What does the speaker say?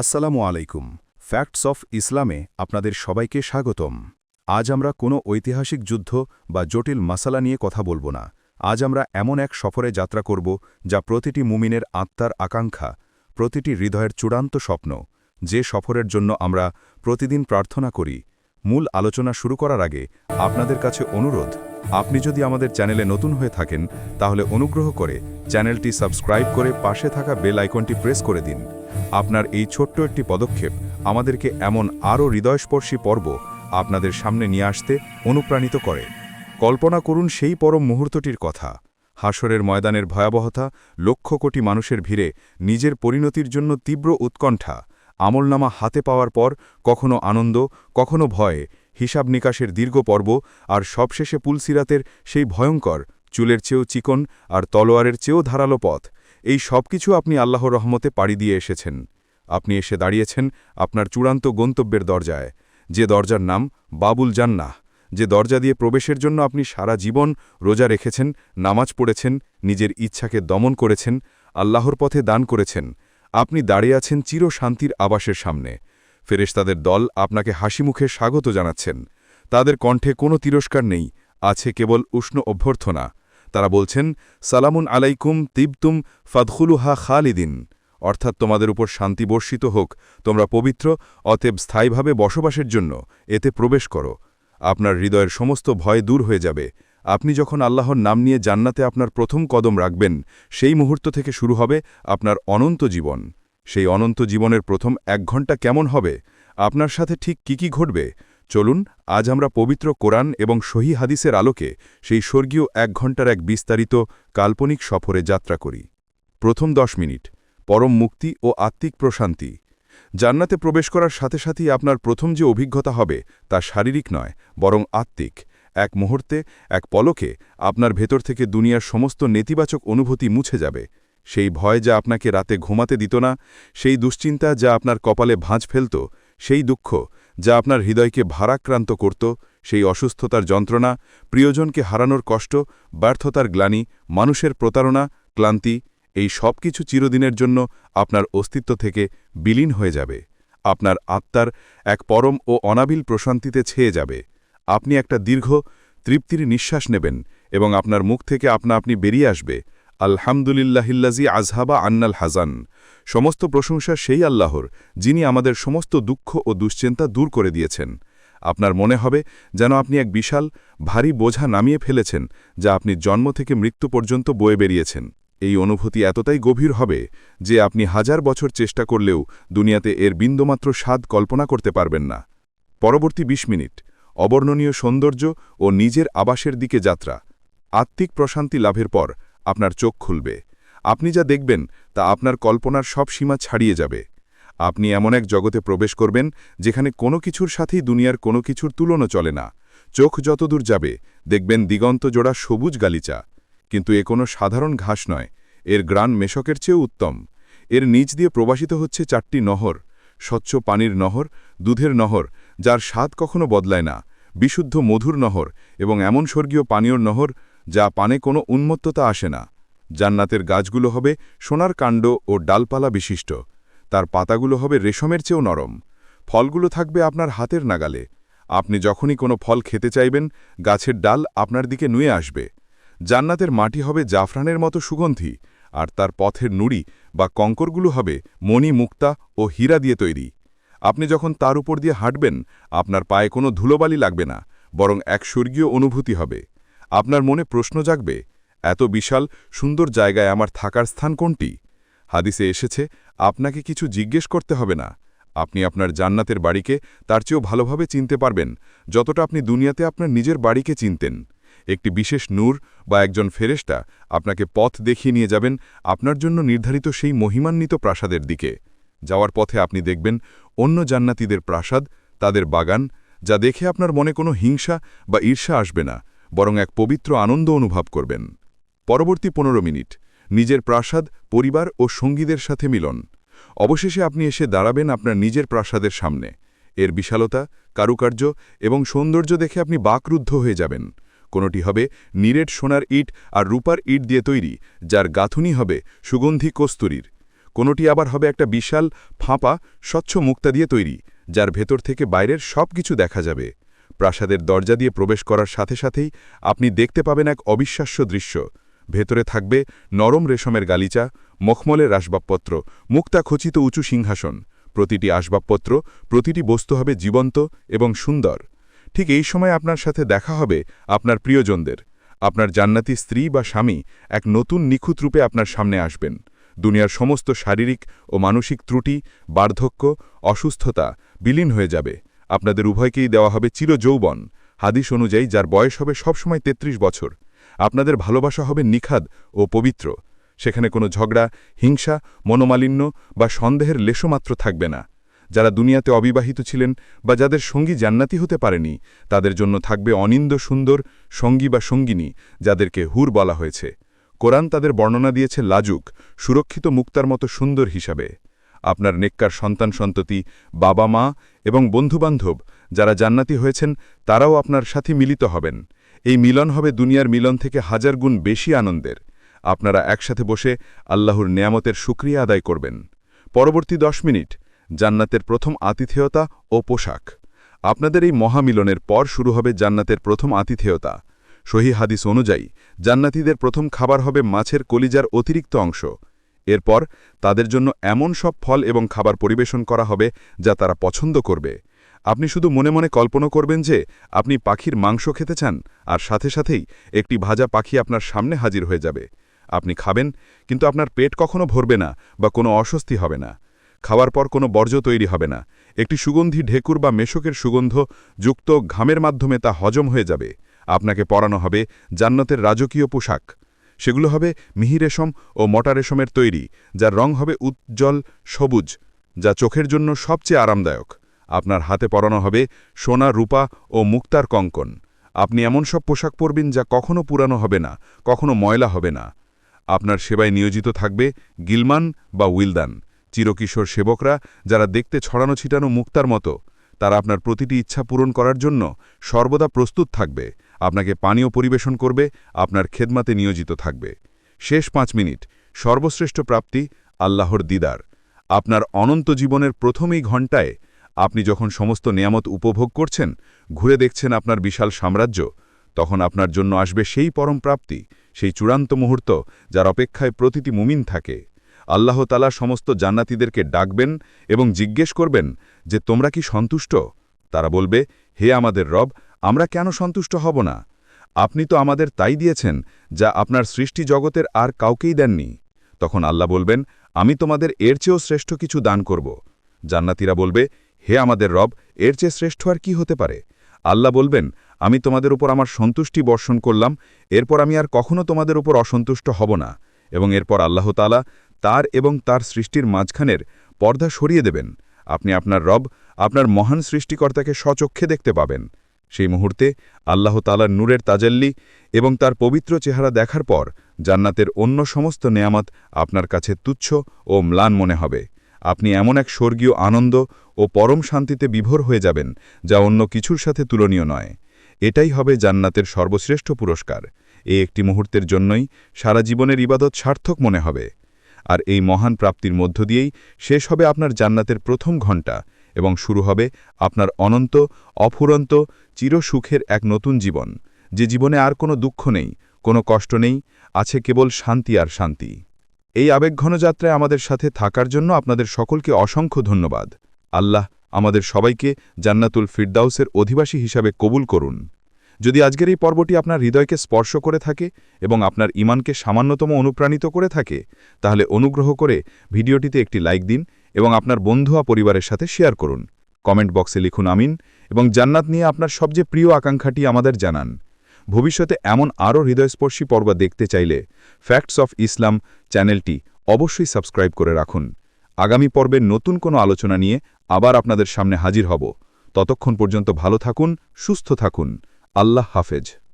আসসালামু আলাইকুম। Facts of ইসলামে আপনাদের সবাইকে স্বাগতম। আজ আমরা কোনো ঐতিহাসিক যুদ্ধ বা জটিল মাসালা নিয়ে কথা বলব না। আজ আমরা এমন এক সফরে যাত্রা করব যা প্রতিটি মুমিনের আত্মার আকাঙ্ক্ষা, প্রতিটি হৃদয়ের চূড়ান্ত স্বপ্ন। যে সফরের জন্য আমরা প্রতিদিন প্রার্থনা করি, মূল আলোচনা শুরু করার আগে আপনাদের কাছে অনুরোধ, আপনি যদি আমাদের চ্যানেলে নতুন হয়ে থাকেন, তাহলে অনুগ্রহ করে চ্যানেলটি সাবস্ক্রাইব করে পাশে থাকা বেল আইকনটি প্রেস করে দিন। আপনার এই ছোট্ট একটি পদক্ষেপ আমাদেরকে এমন আরও হৃদয়স্পর্শী পর্ব আপনাদের সামনে নিয়ে আসতে অনুপ্রাণিত করে। কল্পনা করুন সেই পরম মুহূর্তটির কথা। হাসরের ময়দানের ভয়াবহতা, লক্ষ কোটি মানুষের ভিড়ে নিজের পরিণতির জন্য তীব্র উৎকণ্ঠা, আমলনামা হাতে পাওয়ার পর কখনো আনন্দ, কখনো ভয়ে, হিসাব নিকাশের দীর্ঘ পর্ব আর সবশেষে পুলসিরাতের সেই ভয়ঙ্কর, চুলের চেয়েও চিকন আর তলোয়ারের চেয়েও ধারালো পথ। এই সব কিছু আপনি আল্লাহর রহমতে পাড়ি দিয়ে এসেছেন। আপনি এসে দাঁড়িয়েছেন আপনার চূড়ান্ত গন্তব্যের দরজায়, যে দরজার নাম বাবুল জান্নাহ, যে দরজা দিয়ে প্রবেশের জন্য আপনি সারা জীবন রোজা রেখেছেন, নামাজ পড়েছেন, নিজের ইচ্ছাকে দমন করেছেন, আল্লাহর পথে দান করেছেন, আপনি দাঁড়িয়ে আছেন চির শান্তির আবাসের সামনে। ফেরেশতাদের দল আপনাকে হাসিমুখে স্বাগত জানাচ্ছেন। তাদের কণ্ঠে কোনো তিরস্কার নেই, আছে কেবল উষ্ণ অভ্যর্থনা। তারা বলছেন, সালামুন আলাইকুম তিবতুম ফাদখুলুহা খালিদিন। অর্থাৎ তোমাদের উপর শান্তি বর্ষিত হোক, তোমরা পবিত্র, অতএব স্থায়ীভাবে বসবাসের জন্য এতে প্রবেশ করো। আপনার হৃদয়ের সমস্ত ভয় দূর হয়ে যাবে। আপনি যখন আল্লাহর নাম নিয়ে জান্নাতে আপনার প্রথম কদম রাখবেন, সেই মুহূর্ত থেকে শুরু হবে আপনার অনন্ত জীবন। সেই অনন্ত জীবনের প্রথম এক ঘণ্টা কেমন হবে? আপনার সাথে ঠিক কি কি ঘটবে? চলুন, আজ আমরা পবিত্র কোরআন এবং সহি হাদিসের আলোকে সেই স্বর্গীয় এক ঘণ্টার এক বিস্তারিত কাল্পনিক সফরে যাত্রা করি। প্রথম দশ মিনিট, পরম মুক্তি ও আত্মিক প্রশান্তি। জান্নাতে প্রবেশ করার সাথে সাথেই আপনার প্রথম যে অভিজ্ঞতা হবে তা শারীরিক নয়, বরং আত্মিক। এক মুহূর্তে, এক পলকে আপনার ভেতর থেকে দুনিয়ার সমস্ত নেতিবাচক অনুভূতি মুছে যাবে। সেই ভয় যা আপনাকে রাতে ঘুমাতে দিত না, সেই দুশ্চিন্তা যা আপনার কপালে ভাঁজ ফেলত সেই দুঃখ যা আপনার হৃদয়কে ভারাক্রান্ত করত, সেই অসুস্থতার যন্ত্রণা, প্রিয়জনকে হারানোর কষ্ট, ব্যর্থতার গ্লানি, মানুষের প্রতারণা, ক্লান্তি, এই সব কিছু চিরদিনের জন্য আপনার অস্তিত্ব থেকে বিলীন হয়ে যাবে। আপনার আত্মার এক পরম ও অনাবিল প্রশান্তিতে ছেয়ে যাবে। আপনি একটা দীর্ঘ, তৃপ্তির নিঃশ্বাস নেবেন এবং আপনার মুখ থেকে আপনা আপনি বেরিয়ে আসবে। আলহামদুলিল্লাহিল্লাজি আজহাবা আন্নাল হাজান সমস্ত প্রশংসা সেই আল্লাহর, যিনি আমাদের সমস্ত দুঃখ ও দুশ্চিন্তা দূর করে দিয়েছেন। আপনার মনে হবে যেন আপনি এক বিশাল, ভারী বোঝা নামিয়ে ফেলেছেন, যা আপনি জন্ম থেকে মৃত্যু পর্যন্ত বয়ে বেরিয়েছেন। এই অনুভূতি এতটাই গভীর হবে যে আপনি হাজার বছর চেষ্টা করলেও দুনিয়াতে এর বিন্দুমাত্র স্বাদ কল্পনা করতে পারবেন না। পরবর্তী ২০ মিনিট, অবর্ণনীয় সৌন্দর্য ও নিজের আবাসের দিকে যাত্রা। আত্মিক প্রশান্তি লাভের পর আপনার চোখ খুলবে। আপনি যা দেখবেন, তা আপনার কল্পনার সব সীমা ছাড়িয়ে যাবে। আপনি এমন এক জগতে প্রবেশ করবেন, যেখানে কোনো কিছুর সাথেই দুনিয়ার কোনো কিছুর তুলনা চলে না। চোখ যতদূর যাবে, দেখবেন দিগন্ত জোড়া সবুজ গালিচা। কিন্তু এ কোনো সাধারণ ঘাস নয়, এর গ্রান মেশকের চেয়েও উত্তম। এর নিচ দিয়ে প্রবাসিত হচ্ছে চারটি নহর, স্বচ্ছ পানির নহর, দুধের নহর, যার স্বাদ কখনো বদলায় না। বিশুদ্ধ মধুর নহর এবং এমন স্বর্গীয় পানীয় নহর যা পানে কোনো উন্মত্ততা আসে না। জান্নাতের গাছগুলো হবে সোনার কাণ্ড ও ডালপালা বিশিষ্ট। তার পাতাগুলো হবে রেশমের চেয়েও নরম। ফলগুলো থাকবে আপনার হাতের নাগালে। আপনি যখনই কোনো ফল খেতে চাইবেন, গাছের ডাল আপনার দিকে নুয়ে আসবে। জান্নাতের মাটি হবে জাফরানের মতো সুগন্ধি, আর তার পথের নুড়ি বা কঙ্করগুলো হবে মণি মুক্তা ও হীরা দিয়ে তৈরি। আপনি যখন তার উপর দিয়ে হাঁটবেন, আপনার পায়ে কোনো ধুলোবালি লাগবে না, বরং এক স্বর্গীয় অনুভূতি হবে। আপনার মনে প্রশ্ন জাগবে, এত বিশাল, সুন্দর জায়গায় আমার থাকার স্থান কোনটি? হাদিসে এসেছে, আপনাকে কিছু জিজ্ঞেস করতে হবে না। আপনি আপনার জান্নাতের বাড়িকে তার চেয়েও ভালোভাবে চিনতে পারবেন, যতটা আপনি দুনিয়াতে আপনার নিজের বাড়িকে চিনতেন। একটি বিশেষ নূর বা একজন ফেরেস্টা আপনাকে পথ দেখিয়ে নিয়ে যাবেন আপনার জন্য নির্ধারিত সেই মহিমান্বিত প্রাসাদের দিকে। যাওয়ার পথে আপনি দেখবেন অন্য জান্নাতিদের প্রাসাদ, তাদের বাগান, যা দেখে আপনার মনে কোনো হিংসা বা ঈর্ষা আসবে না। বরং এক পবিত্র আনন্দ অনুভব করবেন। পরবর্তী পনেরো মিনিট, নিজের প্রাসাদ, পরিবার ও সঙ্গীদের সাথে মিলন। অবশেষে আপনি এসে দাঁড়াবেন আপনার নিজের প্রাসাদের সামনে। এর বিশালতা, কারুকার্য এবং সৌন্দর্য দেখে আপনি বাকরুদ্ধ হয়ে যাবেন। কোনোটি হবে নিরেট সোনার ইট আর রূপার ইট দিয়ে তৈরি, যার গাথুনি হবে সুগন্ধি কস্তুরীর। কোনোটি আবার হবে একটা বিশাল ফাঁপা, স্বচ্ছ মুক্তা দিয়ে তৈরি, যার ভেতর থেকে বাইরের সব কিছু দেখা যাবে। প্রাসাদের দরজা দিয়ে প্রবেশ করার সাথে সাথেই আপনি দেখতে পাবেন এক অবিশ্বাস্য দৃশ্য। ভেতরে থাকবে নরম রেশমের গালিচা, মখমলের আসবাবপত্র, মুক্তা খচিত উঁচু সিংহাসন। প্রতিটি আসবাবপত্র, প্রতিটি বস্তু হবে জীবন্ত এবং সুন্দর। ঠিক এই সময় আপনার সাথে দেখা হবে আপনার প্রিয়জনদের। আপনার জান্নাতি স্ত্রী বা স্বামী এক নতুন নিখুঁত রূপে আপনার সামনে আসবেন। দুনিয়ার সমস্ত শারীরিক ও মানসিক ত্রুটি, বার্ধক্য, অসুস্থতা বিলীন হয়ে যাবে। আপনাদের উভয়কেই দেওয়া হবে চির যৌবন হাদিস অনুযায়ী, যার বয়স হবে সবসময় ৩৩ বছর। আপনাদের ভালোবাসা হবে নিখাদ ও পবিত্র। সেখানে কোনো ঝগড়া, হিংসা, মনোমালিন্য বা সন্দেহের লেশমাত্র থাকবে না। যারা দুনিয়াতে অবিবাহিত ছিলেন বা যাদের সঙ্গী জান্নাতি হতে পারেনি, তাদের জন্য থাকবে অনিন্দ সুন্দর সঙ্গী বা সঙ্গিনী, যাদেরকে হুর বলা হয়েছে। কোরআন তাদের বর্ণনা দিয়েছে লাজুক, সুরক্ষিত মুক্তার মতো সুন্দর হিসাবে। আপনার নেককার সন্তান সন্ততি বাবা মা এবং বন্ধুবান্ধব যারা জান্নাতি হয়েছেন, তারাও আপনার সাথে মিলিত হবেন। এই মিলন হবে দুনিয়ার মিলন থেকে হাজার গুণ বেশি আনন্দের। আপনারা একসাথে বসে আল্লাহর নেয়ামতের সুক্রিয়া আদায় করবেন। পরবর্তী দশ মিনিট, জান্নাতের প্রথম আতিথেয়তা ও পোশাক। আপনাদের এই মহামিলনের পর শুরু হবে জান্নাতের প্রথম আতিথেয়তা। সহি হাদিস অনুযায়ী, জান্নাতিদের প্রথম খাবার হবে মাছের কলিজার অতিরিক্ত অংশ। এরপর তাদের জন্য এমন সব ফল এবং খাবার পরিবেশন করা হবে যা তারা পছন্দ করবে। আপনি শুধু মনে মনে কল্পনা করবেন যে আপনি পাখির মাংস খেতে চান আর সাথে সাথেই একটি ভাজা পাখি আপনার সামনে হাজির হয়ে যাবে। আপনি খাবেন, কিন্তু আপনার পেট কখনো ভরবে না বা কোনো অস্বস্তি হবে না। খাওয়ার পর কোনো বর্জ্য তৈরি হবে না। একটি সুগন্ধি ঢেকুর বা মেশকের সুগন্ধ যুক্ত ঘামের মাধ্যমে তা হজম হয়ে যাবে। আপনাকে পরানো হবে জান্নাতের রাজকীয় পোশাক। সেগুলো হবে মিহি রেশম ও মটা রেশমের তৈরি, যার রং হবে উজ্জ্বল সবুজ, যা চোখের জন্য সবচেয়ে আরামদায়ক। আপনার হাতে পরানো হবে সোনা, রূপা ও মুক্তার কঙ্কন। আপনি এমন সব পোশাক পরবেন যা কখনো পুরানো হবে না, কখনো ময়লা হবে না। আপনার সেবায় নিয়োজিত থাকবে গিলমান বা উইলদান, চিরকিশোর সেবকরা যারা দেখতে ছড়ানো ছিটানো মুক্তার মতো। তারা আপনার প্রতিটি ইচ্ছা পূরণ করার জন্য সর্বদা প্রস্তুত থাকবে। আপনাকে পানীয় পরিবেশন করবে, আপনার খেদমাতে নিয়োজিত থাকবে। শেষ পাঁচ মিনিট, সর্বশ্রেষ্ঠ প্রাপ্তি আল্লাহর দিদার। আপনার অনন্ত জীবনের প্রথমেই ঘণ্টায় আপনি যখন সমস্ত নিয়ামত উপভোগ করছেন, ঘুরে দেখছেন আপনার বিশাল সাম্রাজ্য, তখন আপনার জন্য আসবে সেই পরম প্রাপ্তি, সেই চূড়ান্ত মুহূর্ত যার অপেক্ষায় প্রতিটি মুমিন থাকে। আল্লাহ তালা সমস্ত জান্নাতিদেরকে ডাকবেন এবং জিজ্ঞেস করবেন যে, তোমরা কি সন্তুষ্ট? তারা বলবে, হে আমাদের রব আমরা কেন সন্তুষ্ট হব না? আপনি তো আমাদের তাই দিয়েছেন, যা আপনার সৃষ্টি জগতের আর কাউকেই দেননি। তখন আল্লাহ বলবেন, আমি তোমাদের এর চেয়েও শ্রেষ্ঠ কিছু দান করব। জান্নাতিরা বলবে, হে আমাদের রব, এর চেয়ে শ্রেষ্ঠ আর কি হতে পারে? আল্লাহ বলবেন, আমি তোমাদের উপর আমার সন্তুষ্টি বর্ষণ করলাম, এরপর আমি আর কখনো তোমাদের উপর অসন্তুষ্ট হব না। এবং এরপর আল্লাহ তালা তার এবং তার সৃষ্টির মাঝখানের পর্দা সরিয়ে দেবেন। আপনি আপনার রব, আপনার মহান সৃষ্টিকর্তাকে স্বচক্ষে দেখতে পাবেন। সেই মুহূর্তে আল্লাহ তালার নূরের তাজাল্লি এবং তার পবিত্র চেহারা দেখার পর জান্নাতের অন্য সমস্ত নেয়ামত আপনার কাছে তুচ্ছ ও ম্লান মনে হবে। আপনি এমন এক স্বর্গীয় আনন্দ ও পরম শান্তিতে বিভোর হয়ে যাবেন যা অন্য কিছুর সাথে তুলনীয় নয়। এটাই হবে জান্নাতের সর্বশ্রেষ্ঠ পুরস্কার। এ একটি মুহূর্তের জন্যই সারা জীবনের ইবাদত সার্থক মনে হবে। আর এই মহান প্রাপ্তির মধ্য দিয়েই শেষ হবে আপনার জান্নাতের প্রথম ঘণ্টা। এবং শুরু হবে আপনার অনন্ত, অফুরন্ত, চিরসুখের এক নতুন জীবন, যে জীবনে আর কোনো দুঃখ নেই, কোনো কষ্ট নেই, আছে কেবল শান্তি আর শান্তি। এই আবেগঘন যাত্রায় আমাদের সাথে থাকার জন্য আপনাদের সকলকে অসংখ্য ধন্যবাদ। আল্লাহ আমাদের সবাইকে জান্নাতুল ফিরদাউসের অধিবাসী হিসাবে কবুল করুন। যদি আজকের এই পর্বটি আপনার হৃদয়কে স্পর্শ করে থাকে এবং আপনার ইমানকে সামান্যতম অনুপ্রাণিত করে থাকে, তাহলে অনুগ্রহ করে ভিডিওটিতে একটি লাইক দিন এবং আপনার বন্ধু ও পরিবারের সাথে শেয়ার করুন। কমেন্ট বক্সে লিখুন আমিন এবং জান্নাত নিয়ে আপনার সবচেয়ে প্রিয় আকাঙ্ক্ষাটি আমাদের জানান। ভবিষ্যতে এমন আরও হৃদয়স্পর্শী পর্ব দেখতে চাইলে ফ্যাক্টস অফ ইসলাম চ্যানেলটি অবশ্যই সাবস্ক্রাইব করে রাখুন। আগামী পর্বের নতুন কোনো আলোচনা নিয়ে আবার আপনাদের সামনে হাজির হব। ততক্ষণ পর্যন্ত ভালো থাকুন, সুস্থ থাকুন। আল্লাহ হাফেজ।